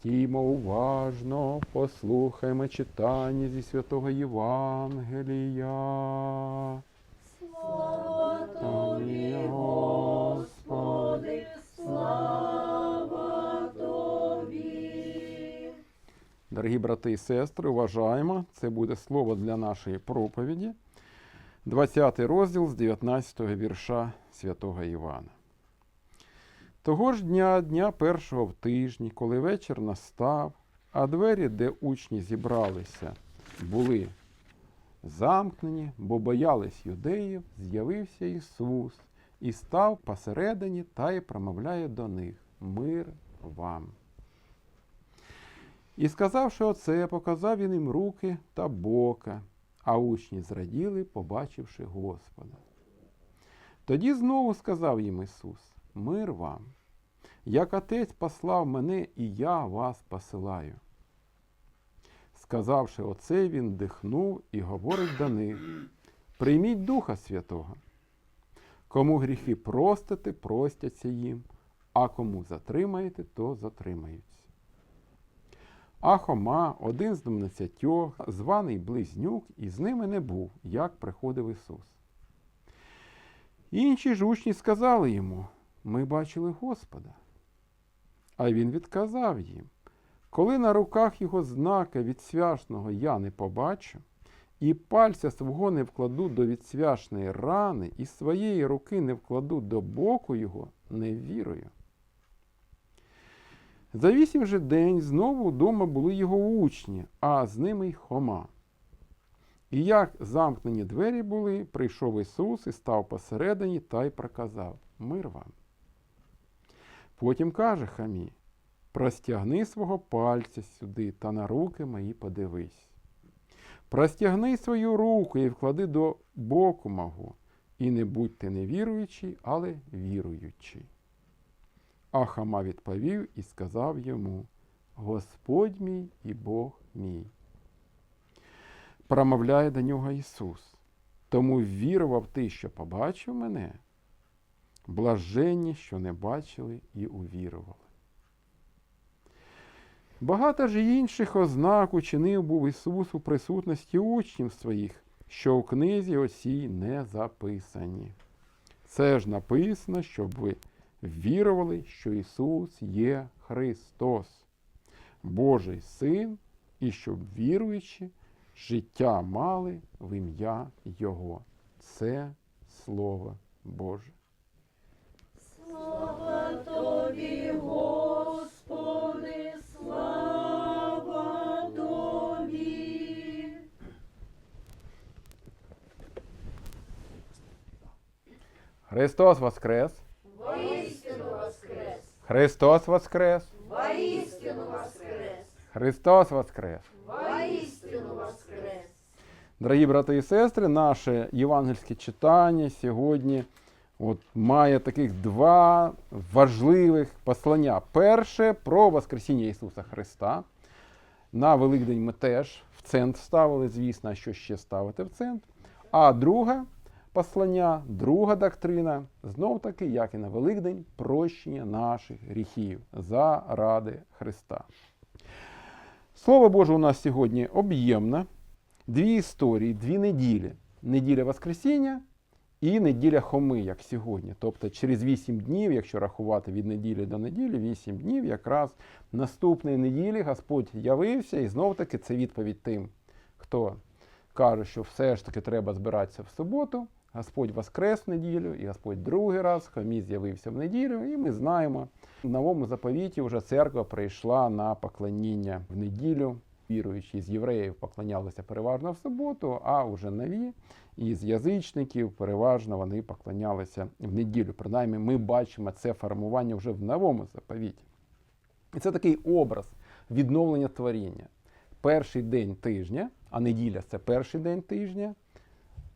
Стіймо уважно, послухаймо читання зі святого Євангелія. Слава Тобі, Господи, слава Тобі. Дорогі брати і сестри, вважаємо, це буде слово для нашої проповіді. 20 розділ з 19 вірша святого Івана. Того ж дня, дня першого в тижні, коли вечір настав, а двері, де учні зібралися, були замкнені, бо боялись юдеїв, з'явився Ісус і став посередині та й промовляє до них Мир вам. І сказавши оце, показав він їм руки та бока, а учні зраділи, побачивши Господа. Тоді знову сказав їм Ісус: Мир вам, як Отець послав мене, і я вас посилаю. Сказавши оце, він дихнув і говорить до них: Прийміть Духа Святого. Кому гріхи простите, простяться їм, а кому затримаєте, то затримаються. А Хома, один з дванадцятьох, званий Близнюк, і з ними не був, як приходив Ісус. Інші ж учні сказали йому: Ми бачили Господа. А він відказав їм: Коли на руках його знака відсвяшного я не побачу, і пальця свого не вкладу до відсвяшної рани, і своєї руки не вкладу до боку його, не вірую. За вісім же день знову вдома були його учні, а з ними й Хома. І як замкнені двері були, прийшов Ісус і став посередині та й проказав Мир вам. Потім каже Хамі, простягни свого пальця сюди та на руки мої подивись. Простягни свою руку і вклади до боку мого, і не будьте невіруючий, але віруючий. А Хама відповів і сказав йому: Господь мій і Бог мій. Промовляє до нього Ісус. Тому вірував ти, що побачив мене, блаженні, що не бачили і увірували. Багато ж інших ознак учинив був Ісус у присутності учнів своїх, що у книзі осій не записані. Це ж написано, щоб ви вірували, що Ісус є Христос, Божий Син, і щоб віруючи, життя мали в ім'я Його. Це Слово Боже. Христос Воскрес! Воістину воскрес! Христос Воскрес! Воістину воскрес! Христос Воскрес! Воістину воскрес! Дорогі брати і сестри, наше євангельське читання сьогодні от, має таких два важливих послання. Перше про Воскресіння Ісуса Христа. На Великдень ми теж в центр ставили, звісно, що ще ставити в центр. А друге послання, друга доктрина, знов таки, як і на Великдень, прощення наших гріхів заради Христа. Слово Боже у нас сьогодні об'ємне. Дві історії, дві неділі. Неділя Воскресіння і неділя Хоми, як сьогодні. Тобто через 8 днів, якщо рахувати від неділі до неділі, 8 днів, якраз наступної неділі Господь явився, і знов таки це відповідь тим, хто каже, що все ж таки треба збиратися в суботу. Господь воскрес в неділю, і Господь другий раз, Хомі з'явився в неділю, і ми знаємо, в новому заповіті вже церква прийшла на поклоніння в неділю. Віруючі з євреїв поклонялися переважно в суботу, а вже нові із язичників переважно вони поклонялися в неділю. Принаймні, ми бачимо це формування вже в новому заповіті. І це такий образ відновлення творіння. Перший день тижня, а неділя це перший день тижня.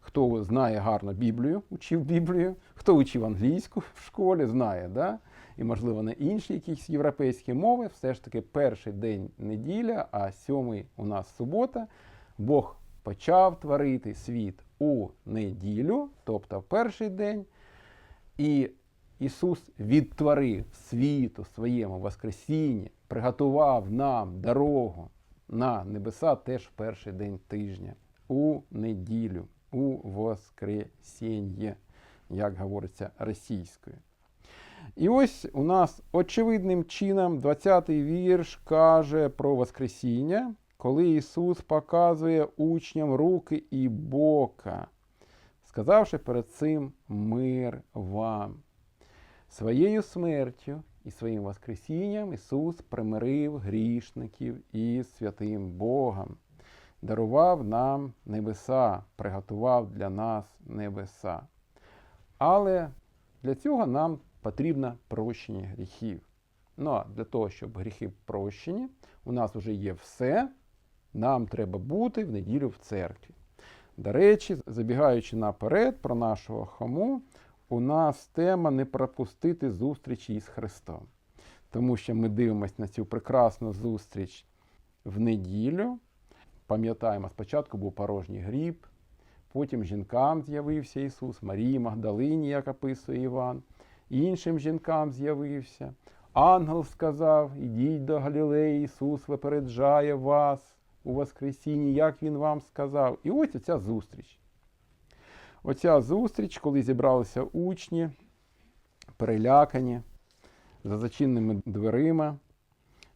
Хто знає гарно Біблію, учив Біблію, хто учив англійську в школі, знає, да? і, можливо, на інші якісь європейські мови, все ж таки перший день неділя, а сьомий у нас субота. Бог почав творити світ у неділю, тобто в перший день. І Ісус відтворив світ у своєму Воскресінні приготував нам дорогу на небеса теж в перший день тижня, у неділю, у Воскресіння, як говориться російською. І ось у нас очевидним чином 20-й вірш каже про Воскресіння, коли Ісус показує учням руки і бока, сказавши перед цим мир вам. Своєю смертю і своїм Воскресінням Ісус примирив грішників із святим Богом, дарував нам небеса, приготував для нас небеса. Але для цього нам потрібно прощення гріхів. Ну а для того, щоб гріхи прощені, у нас вже є все, нам треба бути в неділю в церкві. До речі, забігаючи наперед про нашого хому, у нас тема не пропустити зустрічі із Христом. Тому що ми дивимося на цю прекрасну зустріч в неділю. Пам'ятаємо, спочатку був порожній гріб, потім жінкам з'явився Ісус, Марії Магдалині, як описує Іван, іншим жінкам з'явився. Ангел сказав: Ідіть до Галілеї, Ісус випереджає вас у Воскресінні, як Він вам сказав. І ось оця зустріч. Оця зустріч, коли зібралися учні, перелякані, за зачинними дверима,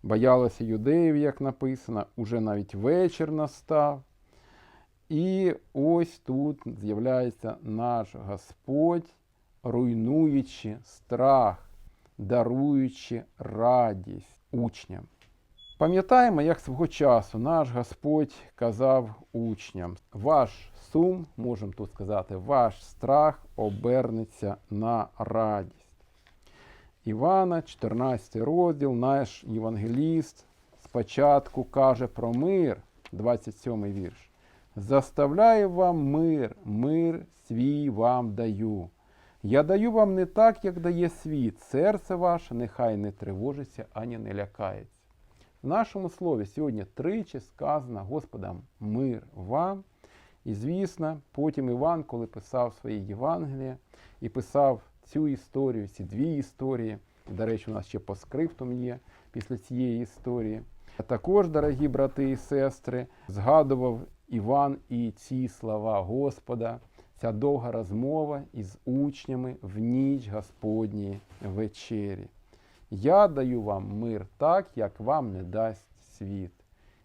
боялися юдеїв, як написано, уже навіть вечір настав. І ось тут з'являється наш Господь, руйнуючи страх, даруючи радість учням. Пам'ятаємо, як свого часу наш Господь казав учням: ваш сум, можемо тут сказати, ваш страх обернеться на радість. Івана, 14 розділ, наш євангеліст спочатку каже про мир, 27 вірш. Заставляю вам мир, мир свій вам даю. Я даю вам не так, як дає світ. Серце ваше нехай не тривожиться, ані не лякається. В нашому слові сьогодні тричі сказано Господом мир вам. І, звісно, потім Іван, коли писав свої Євангелія і писав цю історію, ці дві історії, до речі, у нас ще поскриптум є після цієї історії. А також, дорогі брати і сестри, згадував Іван і ці слова Господа, ця довга розмова із учнями в ніч Господній вечері. Я даю вам мир так, як вам не дасть світ.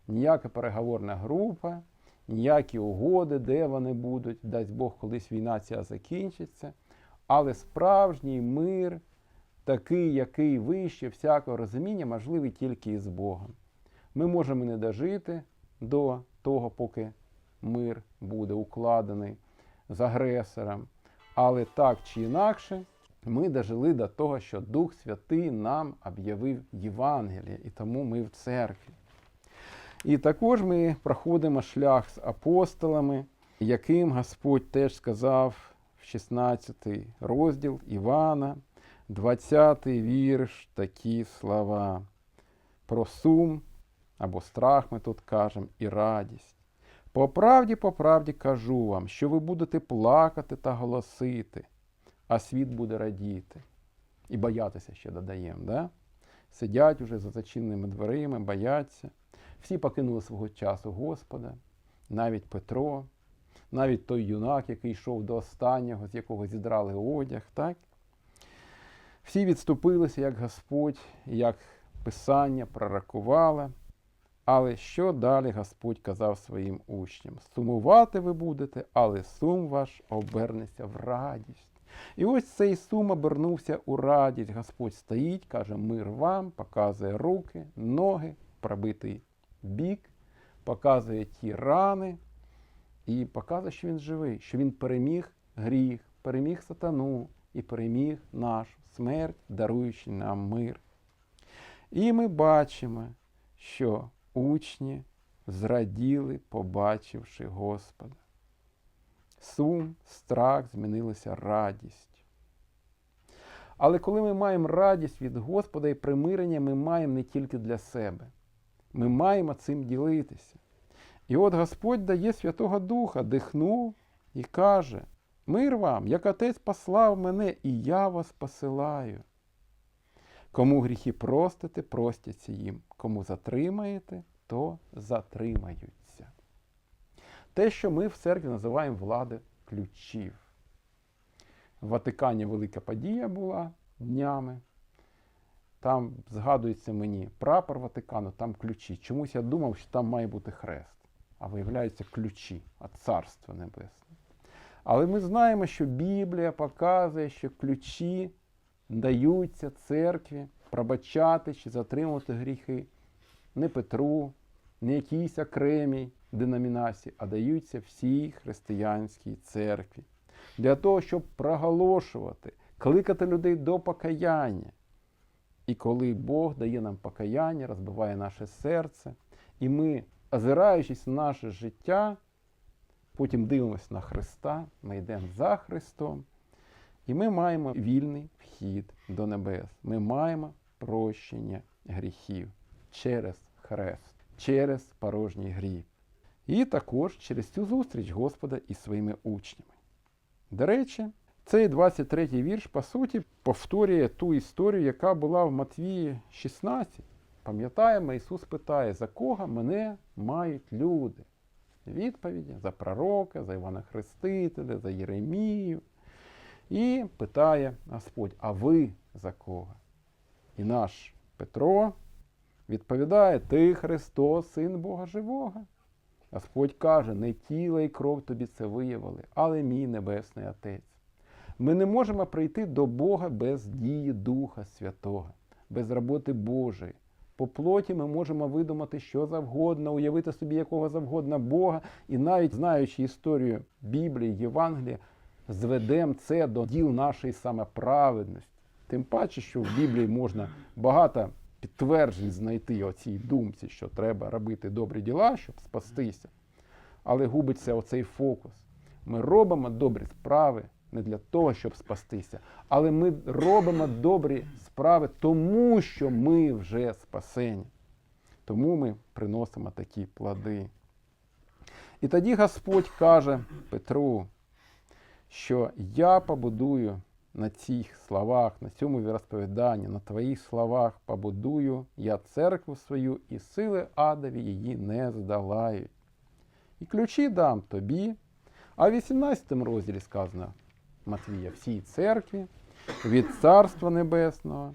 Ніяка переговорна група, ніякі угоди, де вони будуть, дасть Бог, колись війна ця закінчиться. Але справжній мир, такий, який вище всякого розуміння, можливий тільки із Богом. Ми можемо не дожити до того, поки мир буде укладений з агресором. Але так чи інакше, ми дожили до того, що Дух Святий нам об'явив Євангеліє, і тому ми в церкві. І також ми проходимо шлях з апостолами, яким Господь теж сказав 16 розділ Івана, 20 вірш, такі слова про сум або страх, ми тут кажемо, і радість. По правді, по правді кажу вам, що ви будете плакати та голосити, а світ буде радіти. І боятися ще додаємо. Да? Сидять уже за зачиненими дверима, бояться. Всі покинули свого часу Господа, навіть Петро, навіть той юнак, який йшов до останнього, з якого зідрали одяг. так? Всі відступилися, як Господь, як Писання пророкувало. Але що далі Господь казав своїм учням? Сумувати ви будете, але сум ваш обернеться в радість. І ось цей сум обернувся у радість. Господь стоїть, каже, мир вам, показує руки, ноги, пробитий бік, показує ті рани і показує, що він живий, що він переміг гріх, переміг сатану і переміг нашу смерть, даруючи нам мир. І ми бачимо, що учні зраділи, побачивши Господа. Сум, страх змінилися радістю. Але коли ми маємо радість від Господа і примирення, ми маємо не тільки для себе. Ми маємо цим ділитися. І от Господь дає Святого Духа, дихнув і каже: Мир вам, як Отець послав мене, і я вас посилаю. Кому гріхи простите, простяться їм. Кому затримаєте, то затримаються. Те, що ми в церкві називаємо влади ключів. В Ватикані велика подія була днями. Там згадується мені прапор Ватикану, там ключі. Чомусь я думав, що там має бути хрест, а виявляються ключі від Царства Небесного. Але ми знаємо, що Біблія показує, що ключі даються церкві пробачати чи затримувати гріхи не Петру, не якійсь окремій деномінації, а даються всій християнській церкві. Для того, щоб проголошувати, кликати людей до покаяння. І коли Бог дає нам покаяння, розбиває наше серце, і ми, озираючись на наше життя, потім дивимося на Христа, ми йдемо за Христом, і ми маємо вільний вхід до небес. Ми маємо прощення гріхів через хрест, через порожній гріх. І також через цю зустріч Господа із своїми учнями. До речі, цей 23-й вірш, по суті, повторює ту історію, яка була в Матвії 16. Пам'ятаємо, Ісус питає, за кого мене мають люди? Відповіді за пророка, за Івана Хрестителя, за Єремію. І питає Господь, а ви за кого? І наш Петро відповідає: Ти Христос, Син Бога Живого. Господь каже, не тіло і кров тобі це виявили, але мій Небесний Отець. Ми не можемо прийти до Бога без дії Духа Святого, без роботи Божої. По плоті ми можемо видумати що завгодно, уявити собі якого завгодно Бога, і навіть знаючи історію Біблії, Євангелія, зведемо це до діл нашої самоправедності. Тим паче, що в Біблії можна багато підтверджень знайти оцій думці, що треба робити добрі діла, щоб спастися. Але губиться оцей фокус. Ми робимо добрі справи не для того, щоб спастися, але ми робимо добрі справи, тому що ми вже спасені. Тому ми приносимо такі плоди. І тоді Господь каже Петру, що я побудую на цих словах, на цьому розповіданні, на твоїх словах побудую я церкву свою, і сили адові її не здолають. І ключі дам тобі. А в 18 розділі сказано Матвія всій церкві від Царства Небесного.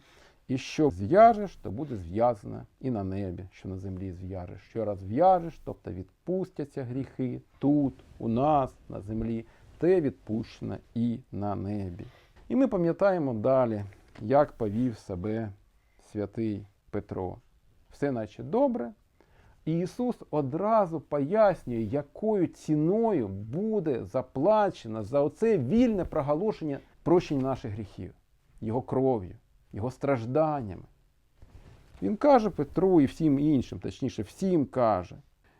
І що зв'яжеш, то буде зв'язано і на небі, що на землі зв'яжеш. Що розв'яжеш, тобто відпустяться гріхи тут, у нас, на землі, те відпущено і на небі. І ми пам'ятаємо далі, як повів себе святий Петро. Все наче добре. І Ісус одразу пояснює, якою ціною буде заплачено за оце вільне проголошення прощення наших гріхів, Його кров'ю, Його стражданнями. Він каже Петру і всім іншим, точніше, всім каже,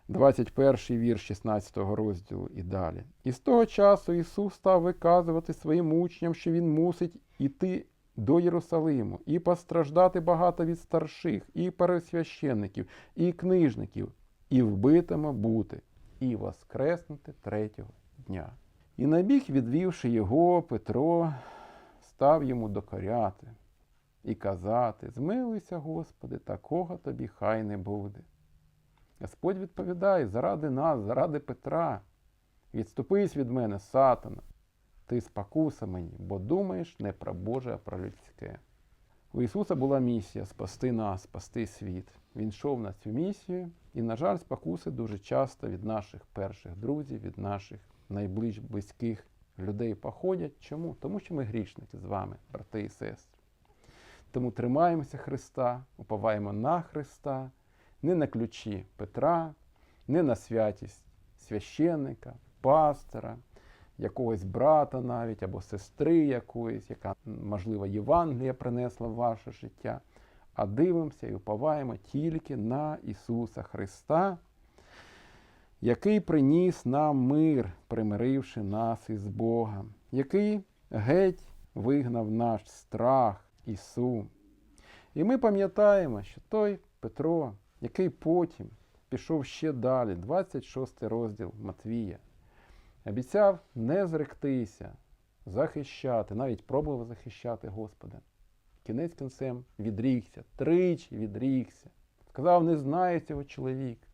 21 вірш 16 розділу і далі. І з того часу Ісус став виказувати своїм учням, що Він мусить іти до Єрусалиму і постраждати багато від старших, і пересвященників, і книжників, і вбитимо бути, і воскреснути третього дня. І набіг, відвівши його, Петро став йому докоряти і казати: Змилуйся, Господи, такого тобі хай не буде. Господь відповідає, заради нас, заради Петра. Відступись від мене, сатана. Ти спокуса мені, бо думаєш не про Боже, а про людське. У Ісуса була місія спасти нас, спасти світ. Він йшов на цю місію, і, на жаль, спокуси дуже часто від наших перших друзів, від наших найближчих близьких людей походять. Чому? Тому що ми грішники з вами, брати і сестри. Тому тримаємося Христа, уповаємо на Христа, не на ключі Петра, не на святість священника, пастора, якогось брата навіть або сестри якоїсь, яка, можливо, Євангелія принесла в ваше життя, а дивимося і уповаємо тільки на Ісуса Христа, який приніс нам мир, примиривши нас із Богом, який геть вигнав наш страх і сум. І ми пам'ятаємо, що той Петро, який потім пішов ще далі, 26 розділ Матвія, обіцяв не зректися, захищати, навіть пробував захищати Господа. кінець кінцем відрікся, тричі відрікся. Сказав, не знаю цього чоловіка.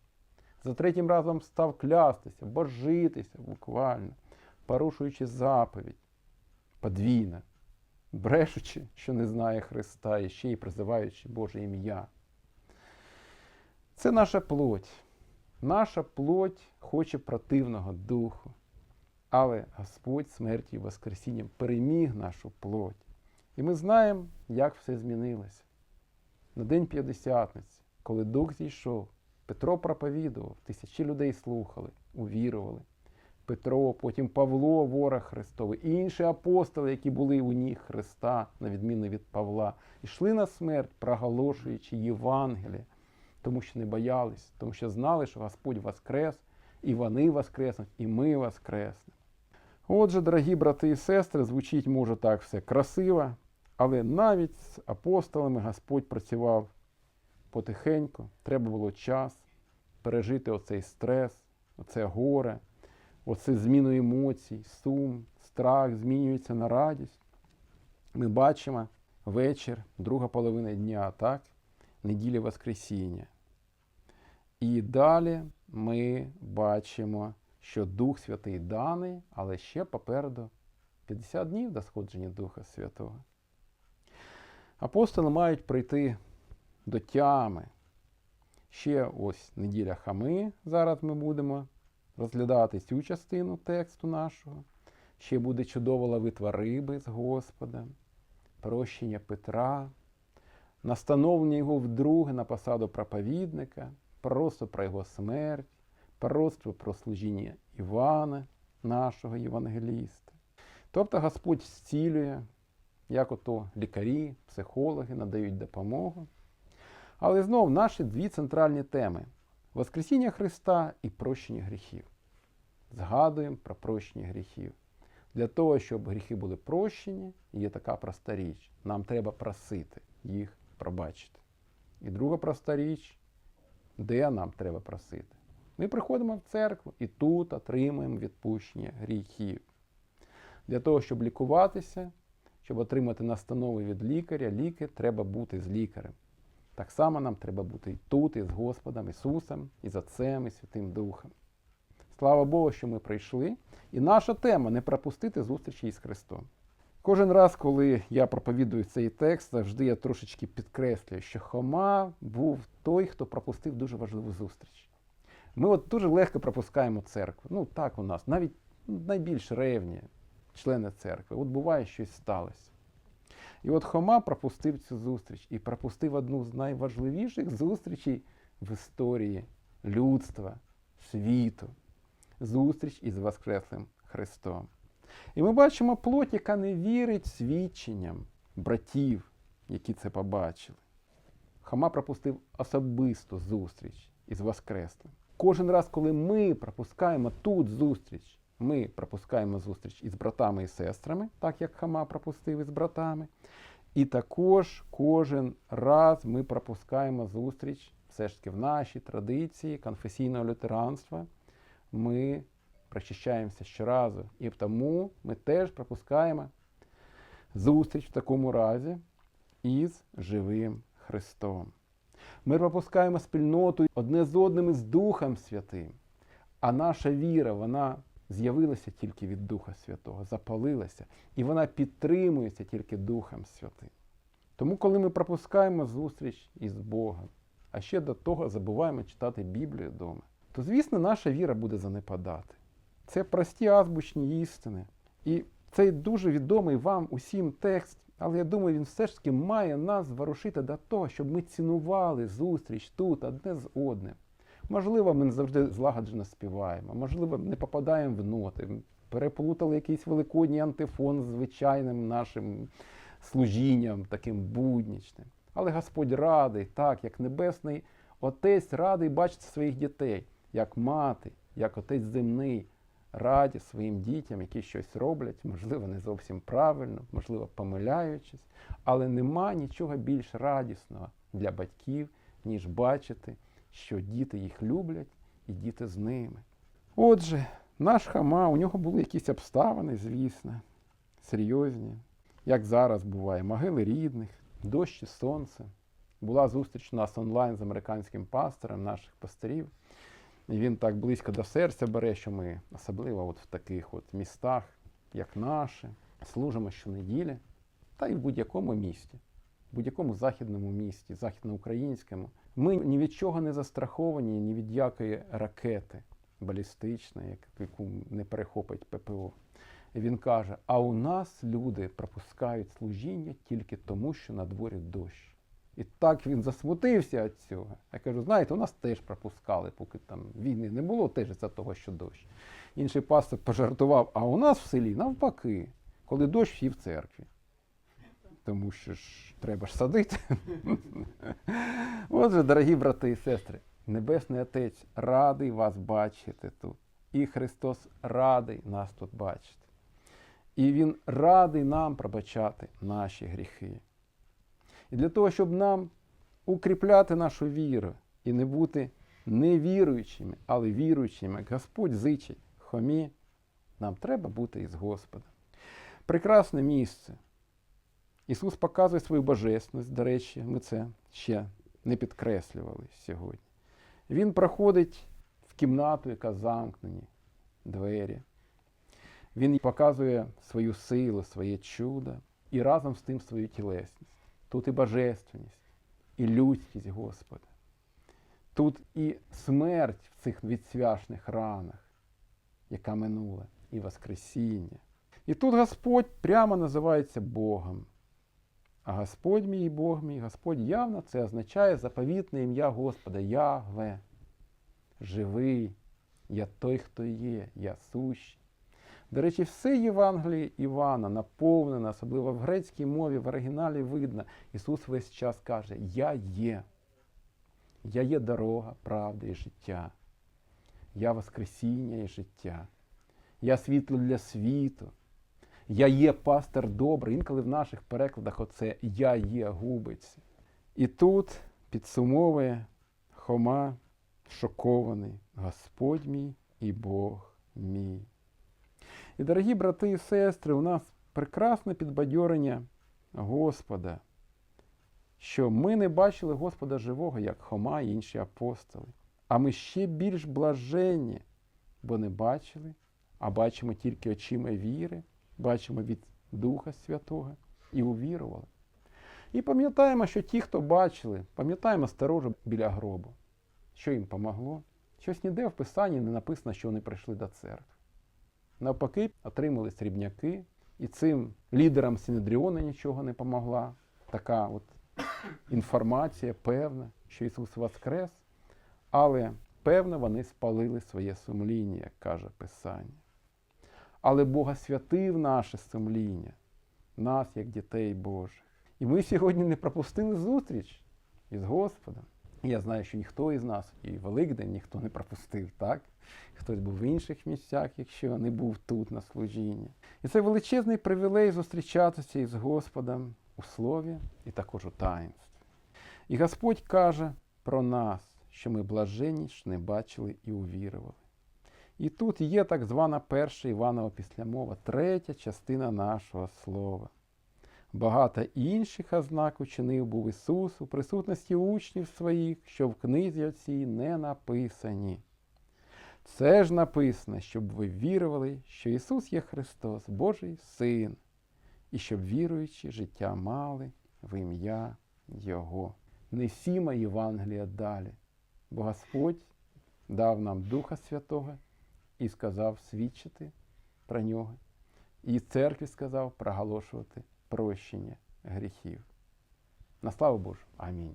За третім разом став клястися, божитися буквально, порушуючи заповідь, подвійно, брешучи, що не знає Христа, і ще й призиваючи Боже ім'я. Це наша плоть. Наша плоть хоче противного духу. Але Господь смертю і Воскресінням переміг нашу плоть. І ми знаємо, як все змінилося. На День П'ятдесятниці, коли Дух зійшов, Петро проповідував, тисячі людей слухали, увірували. Петро, потім Павло, ворог Христовий, і інші апостоли, які були у ніг Христа, на відміну від Павла, йшли на смерть, проголошуючи Євангеліє, тому що не боялись, тому що знали, що Господь воскрес, і вони воскреснуть, і ми воскреснемо. Отже, дорогі брати і сестри, звучить може так все красиво, але навіть з апостолами Господь працював потихеньку, треба було час пережити оцей стрес, оце горе, оце зміну емоцій, сум, страх змінюється на радість. Ми бачимо вечір, друга половина дня, так? неділі Воскресіння. І далі ми бачимо, що Дух Святий даний, але ще попереду 50 днів до сходження Духа Святого. Апостоли мають прийти до тями. Ще ось неділя хами. Зараз ми будемо розглядати цю частину тексту нашого. Ще буде чудова ловитва риби з Господом, прощення Петра, настановлення його вдруге на посаду проповідника, просто про його смерть, пророцтво про служіння Івана, нашого євангеліста. Тобто Господь зцілює, як ото лікарі, психологи надають допомогу. Але знов наші дві центральні теми Воскресіння Христа і прощення гріхів. Згадуємо про прощення гріхів. Для того, щоб гріхи були прощені, є така проста річ. Нам треба просити їх пробачити. І друга проста річ, де нам треба просити. Ми приходимо в церкву і тут отримуємо відпущення гріхів. Для того, щоб лікуватися, щоб отримати настанови від лікаря, ліки треба бути з лікарем. Так само нам треба бути і тут, і з Господом Ісусом, і з Отцем, і Святим Духом. Слава Богу, що ми прийшли. І наша тема не пропустити зустрічі із Христом. Кожен раз, коли я проповідую цей текст, завжди я трошечки підкреслюю, що Хома був той, хто пропустив дуже важливу зустріч. Ми от дуже легко пропускаємо церкву. Ну так у нас, навіть найбільш ревні члени церкви. От буває, щось сталося. І от Хома пропустив цю зустріч і пропустив одну з найважливіших зустрічей в історії людства, світу зустріч із Воскреслим Христом. І ми бачимо плоть, яка не вірить свідченням братів, які це побачили. Хома пропустив особисту зустріч із Воскреслим. Кожен раз, коли ми пропускаємо тут зустріч, ми пропускаємо зустріч із братами і сестрами, так як Хома пропустив із братами. І також кожен раз ми пропускаємо зустріч все ж таки в нашій традиції конфесійного лютеранства. Ми причащаємося щоразу. І тому ми теж пропускаємо зустріч в такому разі із живим Христом. Ми пропускаємо спільноту одне з одним із Духом Святим. А наша віра, вона з'явилася тільки від Духа Святого, запалилася, і вона підтримується тільки Духом Святим. Тому, коли ми пропускаємо зустріч із Богом, а ще до того забуваємо читати Біблію вдома, то, звісно, наша віра буде занепадати. Це прості азбучні істини. І цей дуже відомий вам усім текст, але я думаю, він все ж таки має нас зворушити до того, щоб ми цінували зустріч тут одне з одним. Можливо, ми не завжди злагоджено співаємо, можливо, не попадаємо в ноти, переплутали якийсь великодній антифон з звичайним нашим служінням, таким буднічним. Але Господь радий, так, як Небесний Отець радий бачити своїх дітей, як мати, як отець земний, раді своїм дітям, які щось роблять, можливо, не зовсім правильно, можливо, помиляючись, але нема нічого більш радісного для батьків, ніж бачити, що діти їх люблять і діти з ними. Отже, наш хама, у нього були якісь обставини, звісно, серйозні, як зараз буває, могили рідних, дощ і сонце. Була зустріч у нас онлайн з американським пастором наших пасторів. І він так близько до серця бере, що ми, особливо от в таких от містах, як наше, служимо щонеділі, та й в будь-якому місті, в будь-якому західному місті, західноукраїнському. Ми ні від чого не застраховані, ні від якої ракети балістичної, яку не перехопить ППО. І він каже: а у нас люди пропускають служіння тільки тому, що на дворі дощ. І так він засмутився від цього. Я кажу, знаєте, у нас теж пропускали, поки там війни не було, теж за того, що дощ. Інший пастор пожартував, а у нас в селі навпаки, коли дощ всі в церкві. Тому що ж треба ж садити. Отже, дорогі брати і сестри, Небесний Отець радий вас бачити тут. І Христос радий нас тут бачити. І Він радий нам пробачати наші гріхи. І для того, щоб нам укріпляти нашу віру і не бути невіруючими, але віруючими, як Господь зичить хомі, нам треба бути із Господом. Прекрасне місце. Ісус показує свою божественність, до речі, ми це ще не підкреслювали сьогодні. Він проходить в кімнату, яка замкнені двері. Він показує свою силу, своє чудо і разом з тим свою тілесність. Тут і божественність, і людськість Господа. Тут і смерть в цих відсвяшних ранах, яка минула, і Воскресіння. І тут Господь прямо називається Богом. А Господь мій Бог мій, Господь явно це означає заповітне ім'я Господа Ягве. Живий, я той, хто є, я сущий. До речі, все Євангеліє Івана наповнено, особливо в грецькій мові, в оригіналі видно. Ісус весь час каже: Я є. Я є дорога, правда і життя. Я Воскресіння і життя. Я світло для світу. Я є пастир добрий. Інколи в наших перекладах оце Я є губиться. І тут підсумовує Хома, шокований, Господь мій і Бог мій. І, дорогі брати і сестри, у нас прекрасне підбадьорення Господа, що ми не бачили Господа живого, як Хома і інші апостоли. А ми ще більш блаженні, бо не бачили, а бачимо тільки очима віри, бачимо від Духа Святого і увірували. І пам'ятаємо, що ті, хто бачили, пам'ятаємо сторожу біля гробу. Що їм помогло? Щось ніде в Писанні не написано, що вони прийшли до церкви. Навпаки, отримали срібняки, і цим лідерам Синедріона нічого не помогла. Така от інформація певна, що Ісус Воскрес, але певно вони спалили своє сумління, як каже Писання. Але Бога святив наше сумління, нас, як дітей Божих. І ми сьогодні не пропустили зустріч із Господом. Я знаю, що ніхто із нас, і Великдень ніхто не пропустив, так? Хтось був в інших місцях, якщо не був тут на служінні. І це величезний привілей зустрічатися із Господом у слові і також у таїнстві. І Господь каже про нас, що ми блаженні, що не бачили і увірували. І тут є так звана перша Іванова післямова, третя частина нашого слова. Багато інших ознак учинив був Ісус у присутності учнів своїх, що в книзі оцій не написані. Це ж написано, щоб ви вірували, що Ісус є Христос, Божий Син, і щоб віруючи життя мали в ім'я Його. Несімо Євангелія далі, бо Господь дав нам Духа Святого і сказав свідчити про нього, і церкві сказав проголошувати прощення гріхів. На славу Божу. Амінь.